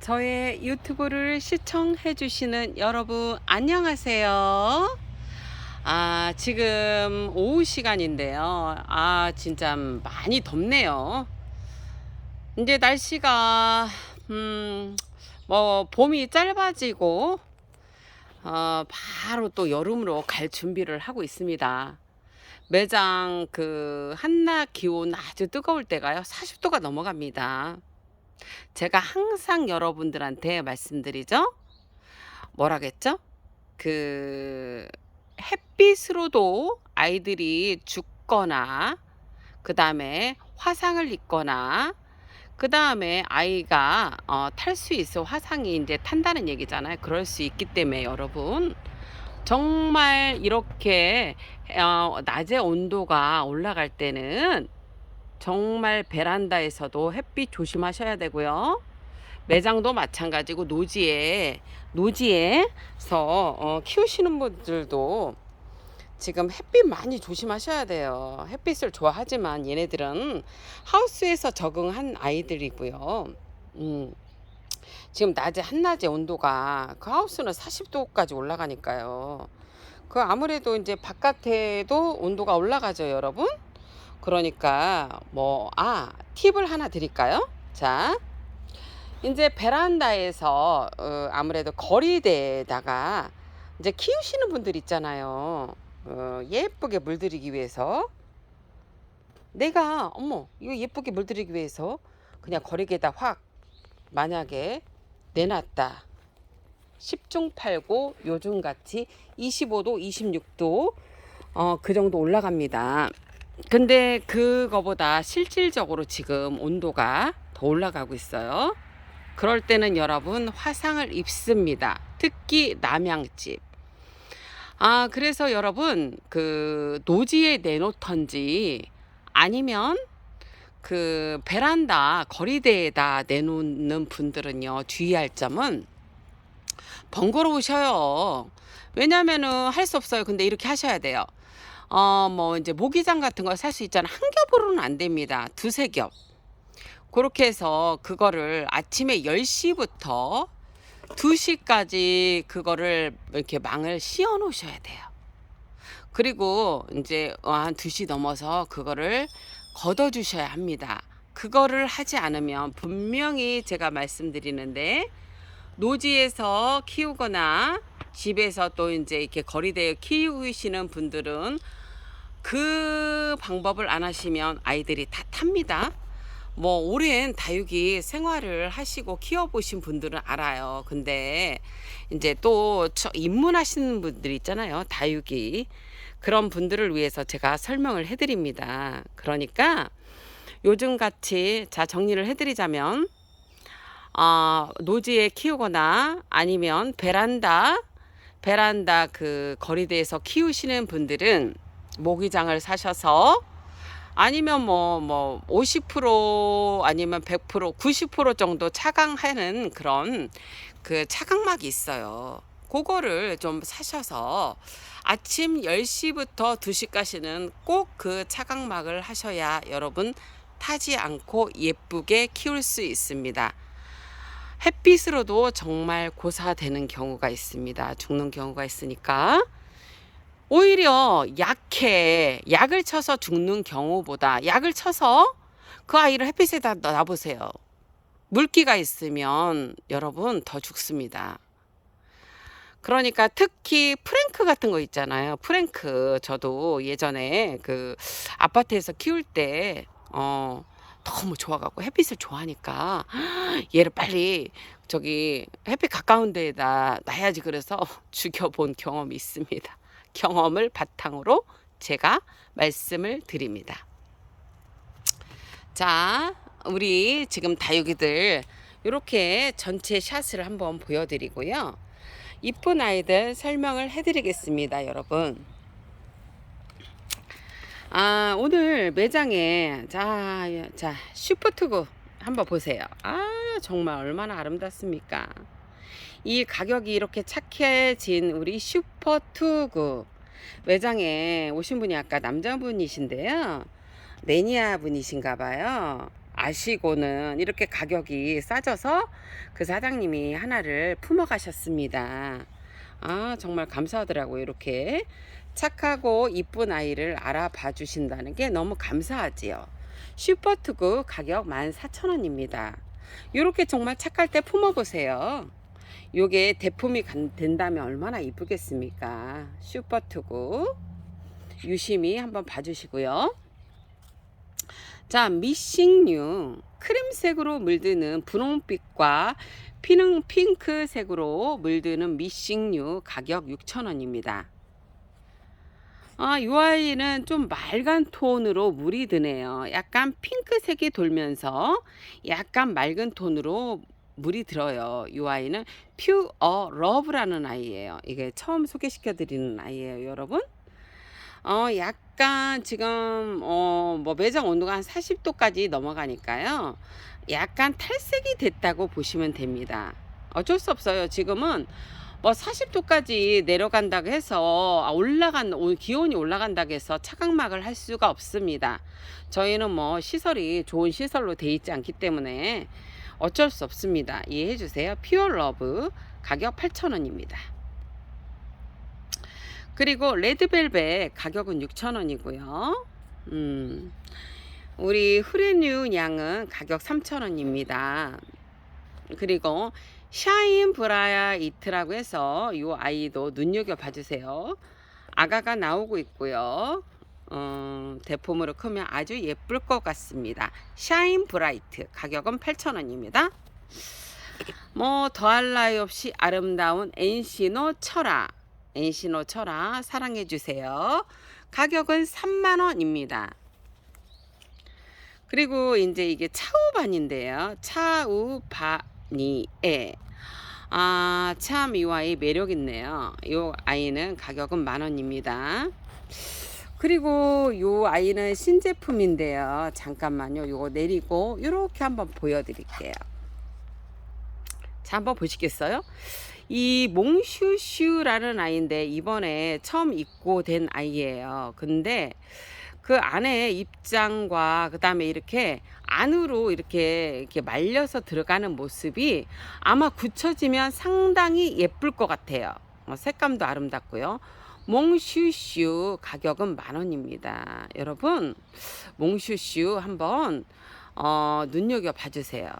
저의 유튜브를 시청해 주시는 여러분 안녕하세요. 아, 지금 오후 시간인데요. 아, 진짜 많이 덥네요. 이제 날씨가 음, 뭐 봄이 짧아지고 어, 바로 또 여름으로 갈 준비를 하고 있습니다. 매장 그 한낮 기온 아주 뜨거울 때가요. 40도가 넘어갑니다. 제가 항상 여러분들한테 말씀드리죠. 뭐라겠죠? 그 햇빛으로도 아이들이 죽거나 그 다음에 화상을 입거나 그 다음에 아이가 어, 탈 수 있어 화상이 이제 탄다는 얘기잖아요. 그럴 수 있기 때문에 여러분 정말 이렇게 어, 낮에 온도가 올라갈 때는 정말 베란다에서도 햇빛 조심하셔야 되고요. 매장도 마찬가지고 노지에 노지에서 어, 키우시는 분들도 지금 햇빛 많이 조심하셔야 돼요. 햇빛을 좋아하지만 얘네들은 하우스에서 적응한 아이들이고요. 음, 지금 낮에 한낮에 온도가 그 하우스는 40도까지 올라가니까요. 그 아무래도 이제 바깥에도 온도가 올라가죠, 여러분. 그러니까 뭐 아 팁을 하나 드릴까요? 자 이제 베란다에서 어, 아무래도 거리대에다가 이제 키우시는 분들 있잖아요. 어, 예쁘게 물들이기 위해서 내가 어머 이거 예쁘게 물들이기 위해서 그냥 거리개에다 확 만약에 내놨다. 10중 8구 요즘 같이 25도, 26도 어, 그 정도 올라갑니다. 근데 그거보다 실질적으로 지금 온도가 더 올라가고 있어요. 그럴 때는 여러분 화상을 입습니다. 특히 남양집. 아, 그래서 여러분 그 노지에 내놓던지 아니면 그 베란다 거리대에다 내놓는 분들은요 주의할 점은 번거로우셔요. 왜냐면은 할 수 없어요. 근데 이렇게 하셔야 돼요. 어, 뭐 이제 모기장 같은 거살수 있잖아. 한 겹으로는 안 됩니다. 두세 겹. 그렇게 해서 그거를 아침에 10시부터 2시까지 그거를 이렇게 망을 씌워 놓으셔야 돼요. 그리고 이제 한 2시 넘어서 그거를 걷어 주셔야 합니다. 그거를 하지 않으면 분명히 제가 말씀드리는데 노지에서 키우거나 집에서 또 이제 이렇게 거리대에 키우시는 분들은 그 방법을 안 하시면 아이들이 다 탑니다. 뭐 오랜 다육이 생활을 하시고 키워보신 분들은 알아요. 근데 이제 또 입문하시는 분들 있잖아요. 다육이 그런 분들을 위해서 제가 설명을 해드립니다. 그러니까 요즘 같이 자 정리를 해드리자면 어, 노지에 키우거나 아니면 베란다 베란다 그 거리대에서 키우시는 분들은 모기장을 사셔서 아니면 뭐 뭐 50% 아니면 100% 90% 정도 차강하는 그런 그 차강막이 있어요. 그거를 좀 사셔서 아침 10시부터 2시까지는 꼭 그 차강막을 하셔야 여러분 타지 않고 예쁘게 키울 수 있습니다. 햇빛으로도 정말 고사되는 경우가 있습니다. 죽는 경우가 있으니까 오히려 약해 약을 쳐서 죽는 경우보다 약을 쳐서 그 아이를 햇빛에다 놔보세요. 물기가 있으면 여러분 더 죽습니다. 그러니까 특히 프랭크 같은 거 있잖아요. 프랭크 저도 예전에 그 아파트에서 키울 때 어. 너무 좋아갖고 햇빛을 좋아하니까 얘를 빨리 저기 햇빛 가까운 데에다 놔야지 그래서 죽여본 경험이 있습니다. 경험을 바탕으로 제가 말씀을 드립니다. 자, 우리 지금 다육이들 이렇게 전체 샷을 한번 보여드리고요. 이쁜 아이들 설명을 해드리겠습니다, 여러분. 아, 오늘 매장에 자, 자, 슈퍼투구 한번 보세요. 아, 정말 얼마나 아름답습니까? 이 가격이 이렇게 착해진 우리 슈퍼 투구 매장에 오신 분이 아까 남자분이신데요. 매니아 분이신가 봐요. 아시고는 이렇게 가격이 싸져서 그 사장님이 하나를 품어 가셨습니다. 아, 정말 감사하더라고요. 이렇게 착하고 이쁜 아이를 알아봐 주신다는 게 너무 감사하지요. 슈퍼투구 가격 14,000원입니다. 이렇게 정말 착할 때 품어 보세요. 요게 대품이 간- 된다면 얼마나 이쁘겠습니까? 슈퍼투구 유심히 한번 봐주시고요. 자, 미싱류 크림색으로 물드는 분홍빛과 피능 핑크색으로 물드는 미싱류 가격 6,000원입니다. 아, 이 아이는 좀 맑은 톤으로 물이 드네요. 약간 핑크색이 돌면서 약간 맑은 톤으로 물이 들어요. 이 아이는 퓨어 러브라는 아이예요. 이게 처음 소개시켜 드리는 아이예요, 여러분. 어, 약간 지금 어, 뭐 매장 온도가 한 40도까지 넘어가니까요. 약간 탈색이 됐다고 보시면 됩니다. 어쩔 수 없어요. 지금은 뭐 40도까지 내려간다고 해서 아, 올라간 오- 기온이 올라간다고 해서 차각막을 할 수가 없습니다. 저희는 뭐 시설이 좋은 시설로 돼 있지 않기 때문에 어쩔 수 없습니다. 이해해 주세요. 퓨어 러브 가격 8,000원입니다. 그리고 레드벨벳 가격은 6,000원이고요. 음. 우리 후레뉴 양은 가격 3,000원입니다. 그리고 샤인 브라야 이트라고 해서 이 아이도 눈여겨 봐주세요. 아가가 나오고 있고요. 어, 대품으로 크면 아주 예쁠 것 같습니다. 샤인 브라이트 가격은 8,000원입니다. 뭐 더할 나위 없이 아름다운 엔시노 철아 엔시노 철아 사랑해 주세요. 가격은 3만 원입니다. 그리고 이제 이게 차우반인데요. 차우바니에 아, 참이 아이 매력 있네요. 이 아이는 가격은 만 원입니다. 그리고 이 아이는 신제품인데요. 잠깐만요. 이거 내리고 이렇게 한번 보여드릴게요. 자, 한번 보시겠어요? 이 몽슈슈라는 아이인데 이번에 처음 입고 된 아이예요. 근데 그 안에 입장과 그 다음에 이렇게 안으로 이렇게 이렇게 말려서 들어가는 모습이 아마 굳혀지면 상당히 예쁠 것 같아요. 어, 색감도 아름답고요. 몽슈슈 가격은 만 원입니다. 여러분, 몽슈슈 한번 어, 눈여겨 봐주세요.